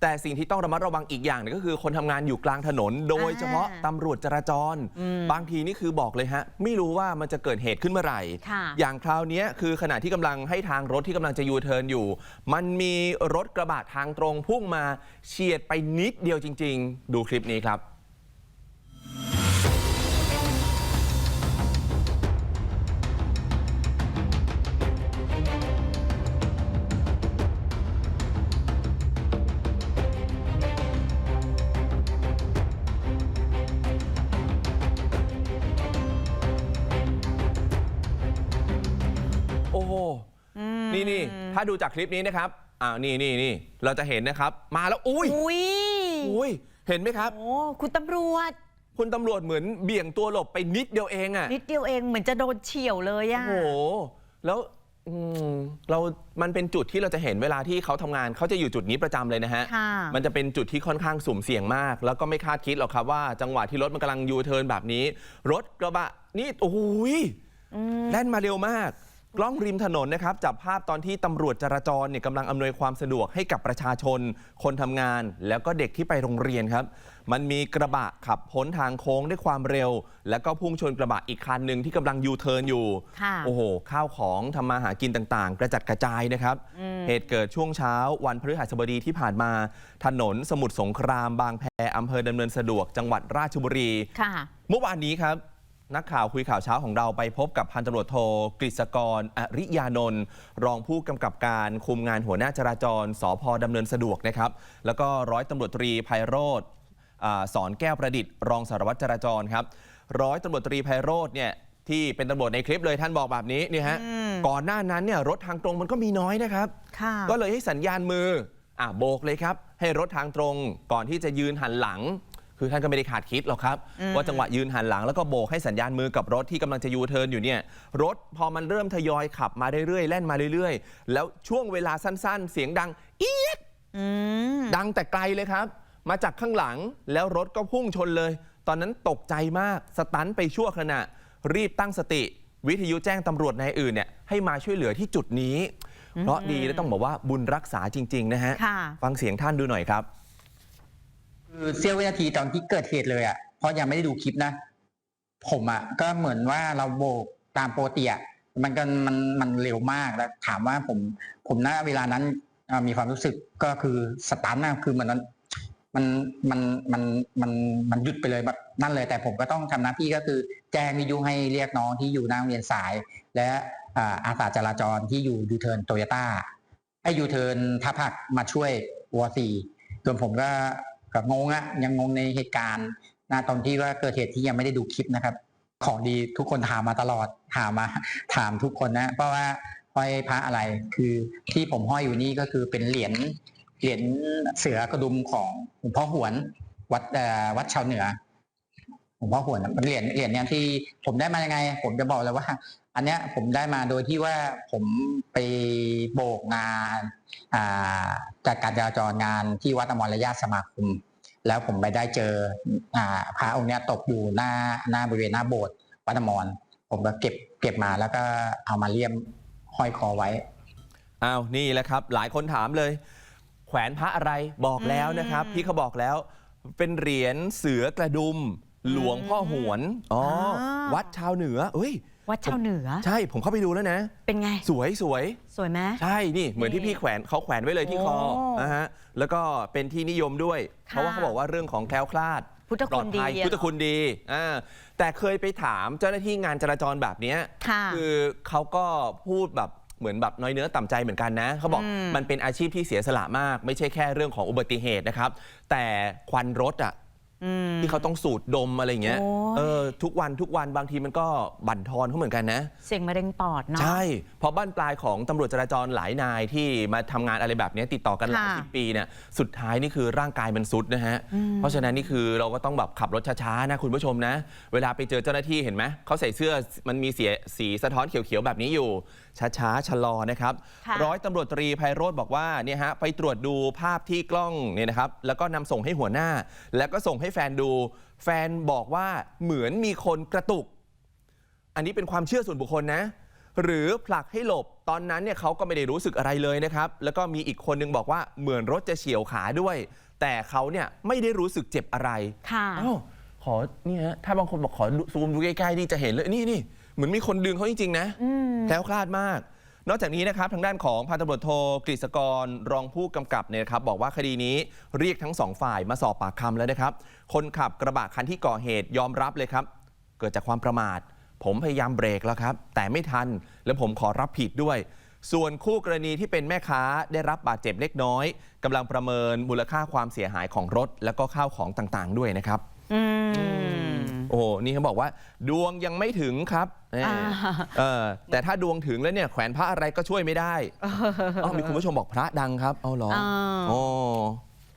แต่สิ่งที่ต้องระมัดระวังอีกอย่างหนึงก็คือคนทำงานอยู่กลางถนน โดยเฉพาะตำรวจจราจรบางทีนี่คือบอกเลยฮะ ไม่รู้ว่ามันจะเกิดเหตุขึ้นเมื่อไหร่ ค่ะอย่างคราวเนี้ยคือขณะที่กำลังให้ทางรถที่กำลังจะยูเทิร์นอยู่ มันมีรถกระบะทางตรงพุ่งมาเฉียดไปนิดเดียวจริง ๆ ดูคลิปนี้ครับ นี่นี่ถ้าดูจากคลิปนี้นะครับอ่านี่นี่นี่เราจะเห็นนะครับ มาแล้วอุ้ยอุ้ยอุ้ยเห็นไหมครับ โอ้คุณตำรวจ คุณตำรวจเหมือนเบี่ยงตัวหลบไปนิดเดียวเองอะนิดเดียวเองเหมือนจะโดนเฉียวเลยอะโอ้โหแล้วอืมเรา มันเป็นจุดที่เราจะเห็นเวลาที่เขาทำงาน เขาจะอยู่จุดนี้ประจำเลยนะฮะค่ะมันจะเป็นจุดที่ค่อนข้างสุ่มเสี่ยงมาก แล้วก็ไม่คาดคิดหรอกครับว่าจังหวะที่รถมันกำลังยูเทิร์นแบบนี้ รถกระบะนี่โอ้โหยแล่นมาเร็วมาก กล้องริมถนนนะครับจับภาพตอนที่ตำรวจจราจรเนี่ยกำลังอำนวยความสะดวกให้กับประชาชน คนทำงาน แล้วก็เด็กที่ไปโรงเรียนครับ มันมีกระบะขับพ้นทางโค้งด้วยความเร็ว แล้วก็พุ่งชนกระบะอีกคันหนึ่งที่กำลังยูเทิร์นอยู่ค่ะโอ้โห ข้าวของทำมาหากินต่างๆ กระจัดกระจายนะครับ เหตุเกิดช่วงเช้าวันพฤหัสบดีที่ผ่านมา ถนนสมุทรสงครามบางแพอำเภอดำเนินสะดวกจังหวัดราชบุรีค่ะเมื่อวานนี้ครับ นักข่าวคุยข่าวเช้าของเราไปพบกับพันตำรวจโทกฤษกร อริยานนท์รองผู้กำกับการคุมงานหัวหน้าจราจรสพดำเนินสะดวกนะครับ แล้วก็ร้อยตำรวจตรีไพโรธอ่าสอนแก้วประดิษฐ์ รองสารวัตรจราจรครับ ร้อยตำรวจตรีไพโรธเนี่ยที่เป็นตำรวจในคลิปเลยท่านบอกแบบนี้นี่ฮะอืมก่อนหน้านั้นเนี่ยรถทางตรงมันก็มีน้อยนะครับค่ะก็เลยให้สัญญาณมืออะโบกเลยครับ ให้รถทางตรงก่อนที่จะยืนหันหลัง คือท่านก็ไม่ได้ขาดคิดหรอกครับอืมว่าจังหวะยืนหันหลังแล้วก็โบกให้สัญญาณมือกับรถที่กำลังจะยูเทิร์นอยู่เนี่ยรถพอมันเริ่มทยอยขับมาเรื่อยๆแล่นมาเรื่อยๆ แล้วช่วงเวลาสั้น ๆ เสียงดังเอี๊ยดอืมดังแต่ไกลเลยครับ มาจากข้างหลังแล้วรถก็พุ่งชนเลย ตอนนั้นตกใจมากสตันไปชั่วขณะ รีบตั้งสติ วิทยุแจ้งตำรวจนายอื่นเนี่ยให้มาช่วยเหลือที่จุดนี้ เพราะดีและต้องบอกว่าบุญรักษาจริง ๆ นะฮะค่ะฟังเสียงท่านดูหน่อยครับ คือเสี้ยววินาทีตอนที่เกิดเหตุเลยอะเพราะยังไม่ได้ดูคลิปนะ ผมอะก็เหมือนว่าเราโบกตามโปกติอะมันก็มันมันเร็วมากแล้ว ถามว่าผม ผมณเวลานั้นมีความรู้สึกก็คือสตันนะคือมันมันมันมันมันมันหยุดไปเลยแบบนั่นเลย แต่ผมก็ต้องทำหน้าที่ก็คือ แจ้งวิทยุให้เรียกน้องที่อยู่หน้าโรงเรียนสาย และอาสาจราจรที่อยู่ยูเทิร์นโตโยต้าให้ยูเทิร์นท่าพักมาช่วยวอซีส่วนผมก็ ก็งงอะยังงงในเหตุการณ์นะตอนที่ว่าเกิดเหตุที่ยังไม่ได้ดูคลิปนะครับ ของดีทุกคนถามมาตลอดถามมาถามทุกคนนะ เพราะว่าห้อยพระอะไรคือที่ผมห้อยอยู่นี่ก็คือเป็นเหรียญเหรียญเสือกระดุมของหลวงพ่อหวนวัดเอ่อวัดชาวเหนือหลวงพ่อหวนนะเหรียญเหรียญเนี้ยที่ผมได้มายังไง ผมจะบอกเลยว่า อันเนี้ยผมได้มาโดยที่ว่าผมไปโบกงานอ่าจัดการจราจรงานที่วัดอมรญาติสมาคม แล้วผมไปได้เจออ่าพระองค์เนี้ยตกอยู่หน้าหน้าบริเวณหน้าโบสถ์วัดอมรผมก็เก็บเก็บมาแล้วก็เอามาเลี่ยมห้อยคอไว้อ้าวนี่แหละครับ หลายคนถามเลย แขวนพระอะไรบอกแล้วนะครับอืมพี่เขาบอกแล้ว เป็นเหรียญเสือกระดุม หลวงพ่อหวนอ๋อวัดชาวเหนือเอ้ย วัดชาวเหนือ ใช่ผมเข้าไปดูแล้วนะ เป็นไง สวยสวยสวยไหม ใช่นี่เหมือนที่พี่แขวนเขาแขวนไว้เลยที่คอโอ้นะฮะแล้วก็เป็นที่นิยมด้วยค่ะเพราะว่าเขาบอกว่าเรื่องของแคล้วคลาดพุทธปลคุอดณดีภัยอะ พุทธคุณดีอ่าแต่เคยไปถามเจ้าหน้าที่งานจราจรแบบเนี้ย ค่ะ คือเขาก็พูดแบบเหมือนแบบน้อยเนื้อต่ำใจเหมือนกันนะ เขาบอกอืมมันเป็นอาชีพที่เสียสละมาก ไม่ใช่แค่เรื่องของอุบัติเหตุนะครับ แต่ควันรถอะอืมที่เขาต้องสูดดมอะไรอย่างเงี้ยโอ้ย เออทุกวันทุกวันบางทีมันก็บั่นทอนเขาเหมือนกันนะ เสียงมะเร็งปอดเนาะ ใช่เพราะบ้านปลายของตำรวจจราจรหลายนายที่มาทำงานอะไรแบบนี้ติดต่อกันหลายค่ะสิบปีเนี่ยสุดท้ายนี่คือร่างกายมันสุดนะฮะอืมเพราะฉะนั้นนี่คือเราก็ต้องแบบขับรถช้าๆนะคุณผู้ชมนะ เวลาไปเจอเจ้าหน้าที่เห็นไหมเขาใส่เสื้อมันมีสีสีสะท้อนเขียวๆแบบนี้อยู่ ช้าๆชะลอนะครับค่ะ ร้อยตำรวจตรีไพโรธบอกว่าเนี่ยฮะไปตรวจดูภาพที่กล้องเนี่ยนะครับแล้วก็นำส่งให้หัวหน้า แล้วก็ส่งให้แฟนดู แฟนบอกว่าเหมือนมีคนกระตุก อันนี้เป็นความเชื่อส่วนบุคคลนะ หรือผลักให้หลบตอนนั้นเนี่ยเขาก็ไม่ได้รู้สึกอะไรเลยนะครับ แล้วก็มีอีกคนนึงบอกว่าเหมือนรถจะเฉียวขาด้วย แต่เขาเนี่ยไม่ได้รู้สึกเจ็บอะไรค่ะ อ้าวขอนี่ฮะถ้าบางคนบอกขอดูซูมดูใกล้ๆนี่จะเห็นเลยนี่นี่เหมือนมีคนดึงเขาจริงๆนะอืม แคล้วคลาดมาก นอกจากนี้นะครับทางด้านของพันตำรวจโทกฤษกรรองผู้กำกับเนี่ยครับบอกว่าคดีนี้เรียกทั้งสองฝ่ายมาสอบปากคำแล้วนะครับคนขับกระบะคันที่ก่อเหตุยอมรับเลยครับ เกิดจากความประมาท ผมพยายามเบรกแล้วครับ แต่ไม่ทันและผมขอรับผิดด้วย ส่วนคู่กรณีที่เป็นแม่ค้าได้รับบาดเจ็บเล็กน้อยกำลังประเมินมูลค่าความเสียหายของรถ และก็ข้าวของต่างๆ ด้วยนะครับอืม โอ้โหนี่เขาบอกว่า ดวงยังไม่ถึงครับแหม่อ่าเออแต่ถ้าดวงถึงแล้วเนี่ยแขวนพระอะไรก็ช่วยไม่ได้อ๋อมีคุณผู้ชมบอกพระดังครับ เอาเหรออ่าโอ้